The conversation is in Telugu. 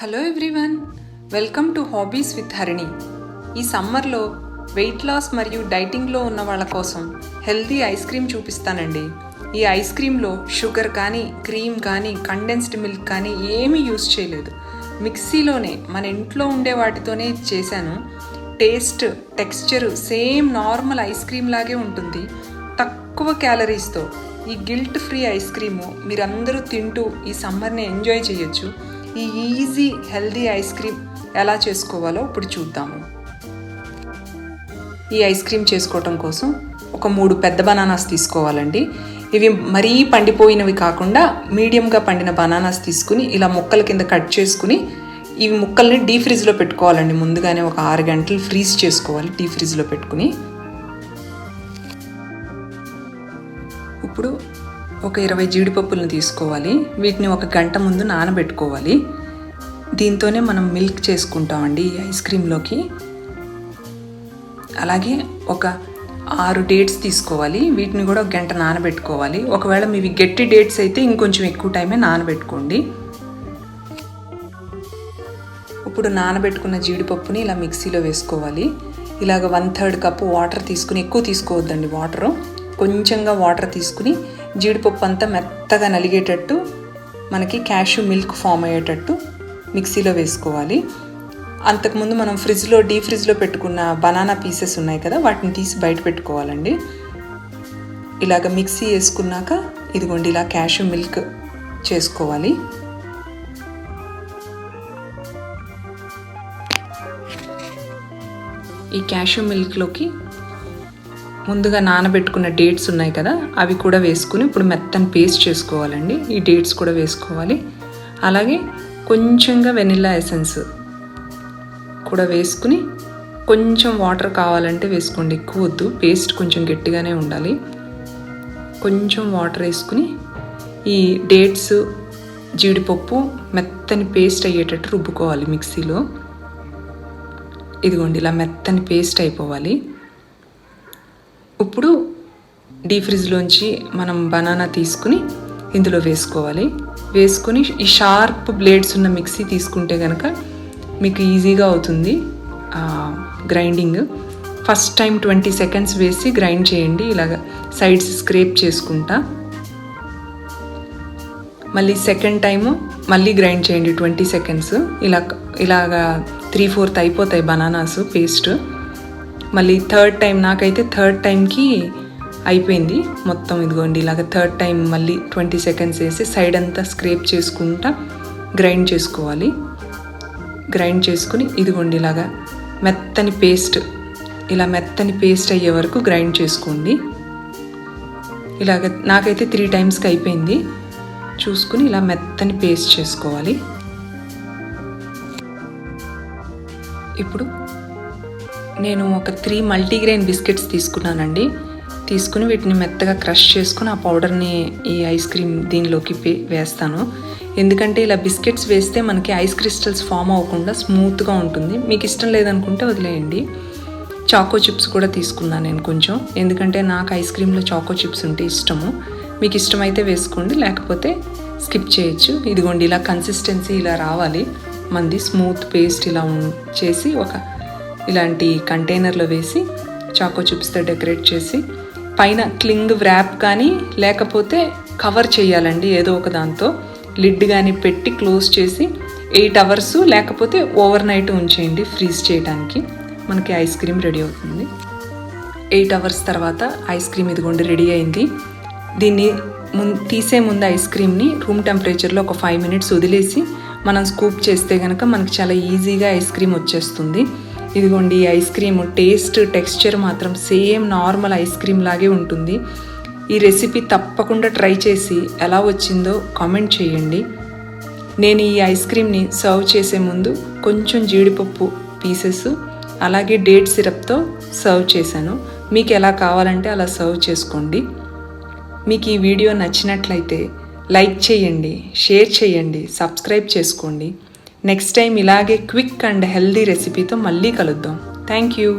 Hello everyone welcome to hobbies with Harini ఈ సమ్మర్లో వెయిట్ లాస్ మరియు డైటింగ్లో ఉన్న వాళ్ళ కోసం హెల్తీ ఐస్ క్రీమ్ చూపిస్తానండి. ఈ ఐస్ క్రీమ్లో షుగర్ కానీ క్రీమ్ కానీ కండెన్స్డ్ మిల్క్ కానీ ఏమీ యూస్ చేయలేదు. మిక్సీలోనే మన ఇంట్లో ఉండే వాటితోనే చేశాను. Taste texture same normal ice cream లాగే ఉంటుంది. తక్కువ క్యాలరీస్తో ఈ గిల్ట్ ఫ్రీ ఐస్ క్రీము మీరందరూ తింటూ ఈ సమ్మర్ని ఎంజాయ్ చేయొచ్చు. ఈ ఈజీ హెల్దీ ఐస్ క్రీమ్ ఎలా చేసుకోవాలో ఇప్పుడు చూద్దాము. ఈ ఐస్ క్రీమ్ చేసుకోవటం కోసం ఒక మూడు పెద్ద బనానాస్ తీసుకోవాలండి. ఇవి మరీ పండిపోయినవి కాకుండా మీడియంగా పండిన బనానాస్ తీసుకుని ఇలా ముక్కల కింద కట్ చేసుకుని ఇవి ముక్కల్ని డీ ఫ్రిజ్లో పెట్టుకోవాలండి. ముందుగానే ఒక ఆరు గంటలు ఫ్రీజ్ చేసుకోవాలి డీ ఫ్రిజ్లో పెట్టుకుని. ఇప్పుడు ఒక ఇరవై జీడిపప్పులను తీసుకోవాలి. వీటిని ఒక గంట ముందు నానబెట్టుకోవాలి. దీంతోనే మనం మిల్క్ చేసుకుంటామండి ఈ ఐస్ క్రీమ్లోకి అలాగే ఒక ఆరు డేట్స్ తీసుకోవాలి. వీటిని కూడా ఒక గంట నానబెట్టుకోవాలి. ఒకవేళ మీవి గట్టి డేట్స్ అయితే ఇంకొంచెం ఎక్కువ టైమే నానబెట్టుకోండి. ఇప్పుడు నానబెట్టుకున్న జీడిపప్పుని ఇలా మిక్సీలో వేసుకోవాలి. ఇలాగ వన్ థర్డ్ కప్పు వాటర్ తీసుకుని ఎక్కువ తీసుకోవద్దండి వాటరు. కొంచెంగా వాటర్ తీసుకుని జీడిపప్పు అంతా మెత్తగా నలిగేటట్టు మనకి క్యాషు మిల్క్ ఫామ్ అయ్యేటట్టు మిక్సీలో వేసుకోవాలి. అంతకుముందు మనం ఫ్రిడ్జ్లో డీ ఫ్రిడ్జ్లో పెట్టుకున్న బనానా పీసెస్ ఉన్నాయి కదా వాటిని తీసి బయట పెట్టుకోవాలండి. ఇలాగ మిక్సీ వేసుకున్నాక ఇదిగోండి ఇలా క్యాషు మిల్క్ చేసుకోవాలి. ఈ క్యాషు మిల్క్లోకి ముందుగా నానబెట్టుకున్న డేట్స్ ఉన్నాయి కదా అవి కూడా వేసుకుని ఇప్పుడు మెత్తని పేస్ట్ చేసుకోవాలండి. ఈ డేట్స్ కూడా వేసుకోవాలి. అలాగే కొంచెంగా వెనిల్లా ఎసెన్స్ కూడా వేసుకుని కొంచెం వాటర్ కావాలంటే వేసుకోండి. ఎక్కువ వద్దు. పేస్ట్ కొంచెం గట్టిగానే ఉండాలి. కొంచెం వాటర్ వేసుకుని ఈ డేట్స్ జీడిపప్పు మెత్తని పేస్ట్ అయ్యేటట్టు రుబ్బుకోవాలి మిక్సీలో. ఇదిగోండి ఇలా మెత్తని పేస్ట్ అయిపోవాలి. ఇప్పుడు డీ ఫ్రిడ్జ్లోంచి మనం బనానా తీసుకుని ఇందులో వేసుకోవాలి. వేసుకొని ఈ షార్ప్ బ్లేడ్స్ ఉన్న మిక్సీ తీసుకుంటే కనుక మీకు ఈజీగా అవుతుంది grinding. First time twenty seconds వేసి గ్రైండ్ చేయండి. ఇలాగ సైడ్స్ స్క్రేప్ చేసుకుంటా. మళ్ళీ సెకండ్ టైము మళ్ళీ గ్రైండ్ చేయండి ట్వంటీ సెకండ్స్. ఇలా ఇలాగా త్రీ ఫోర్త్ అయిపోతాయి బనానాస్ పేస్ట్. మళ్ళీ థర్డ్ టైం నాకైతే థర్డ్ టైంకి అయిపోయింది మొత్తం ఇదిగోండి. ఇలాగ థర్డ్ టైం మళ్ళీ ట్వంటీ సెకండ్స్ వేసి సైడ్ అంతా స్క్రేప్ చేసుకుంటా గ్రైండ్ చేసుకోవాలి. గ్రైండ్ చేసుకుని ఇదిగోండి ఇలాగా మెత్తని పేస్ట్ ఇలా మెత్తని పేస్ట్ అయ్యే వరకు గ్రైండ్ చేసుకోండి. ఇలాగ నాకైతే త్రీ టైమ్స్కి అయిపోయింది. చూసుకుని ఇలా మెత్తని పేస్ట్ చేసుకోవాలి. ఇప్పుడు నేను ఒక త్రీ మల్టీగ్రెయిన్ బిస్కెట్స్ తీసుకున్నానండి. తీసుకుని వీటిని మెత్తగా క్రష్ చేసుకుని ఆ పౌడర్ని ఈ ఐస్ క్రీమ్ దీనిలోకి వేస్తాను. ఎందుకంటే ఇలా బిస్కెట్స్ వేస్తే మనకి ఐస్ క్రిస్టల్స్ ఫామ్ అవ్వకుండా స్మూత్గా ఉంటుంది. మీకు ఇష్టం లేదనుకుంటే వదిలేయండి. చాకో చిప్స్ కూడా తీసుకున్నాను నేను కొంచెం. ఎందుకంటే నాకు ఐస్ క్రీమ్లో చాకో చిప్స్ ఉంటే ఇష్టము. మీకు ఇష్టమైతే వేసుకోండి లేకపోతే స్కిప్ చేయొచ్చు. ఇదిగోండి ఇలా కన్సిస్టెన్సీ ఇలా రావాలి. మంది స్మూత్ పేస్ట్ ఇలా చేసి ఒక ఇలాంటి కంటైనర్లో వేసి చాకో చిప్స్తో డెకరేట్ చేసి పైన క్లింగ్ వ్రాప్ కానీ లేకపోతే కవర్ చేయాలండి ఏదో ఒక దాంతో. లిడ్ కానీ పెట్టి క్లోజ్ చేసి ఎయిట్ అవర్స్ లేకపోతే ఓవర్ నైట్ ఉంచేయండి ఫ్రీజ్ చేయడానికి మనకి ఐస్ క్రీమ్ రెడీ అవుతుంది. ఎయిట్ అవర్స్ తర్వాత ఐస్ క్రీమ్ ఇదిగోండి రెడీ అయింది. దీన్ని ముం తీసే ముందు ఐస్ క్రీమ్ని రూమ్ టెంపరేచర్లో ఒక ఫైవ్ మినిట్స్ వదిలేసి మనం స్కూప్ చేస్తే కనుక మనకి చాలా ఈజీగా ఐస్ క్రీమ్ వచ్చేస్తుంది. ఇదిగోండి ఈ ఐస్ క్రీమ్ టేస్ట్ టెక్స్చర్ మాత్రం సేమ్ నార్మల్ ఐస్ క్రీమ్ లాగే ఉంటుంది. ఈ రెసిపీ తప్పకుండా ట్రై చేసి ఎలా వచ్చిందో కామెంట్ చేయండి. నేను ఈ ఐస్ క్రీమ్ని సర్వ్ చేసే ముందు కొంచెం జీడిపప్పు పీసెస్ అలాగే డేట్ సిరప్తో సర్వ్ చేశాను. మీకు ఎలా కావాలంటే అలా సర్వ్ చేసుకోండి. మీకు ఈ వీడియో నచ్చినట్లయితే లైక్ చేయండి షేర్ చేయండి సబ్స్క్రైబ్ చేసుకోండి. నెక్స్ట్ టైం ఇలాగే క్విక్ అండ్ హెల్దీ రెసిపీతో మళ్ళీ కలుద్దాం థ్యాంక్ యూ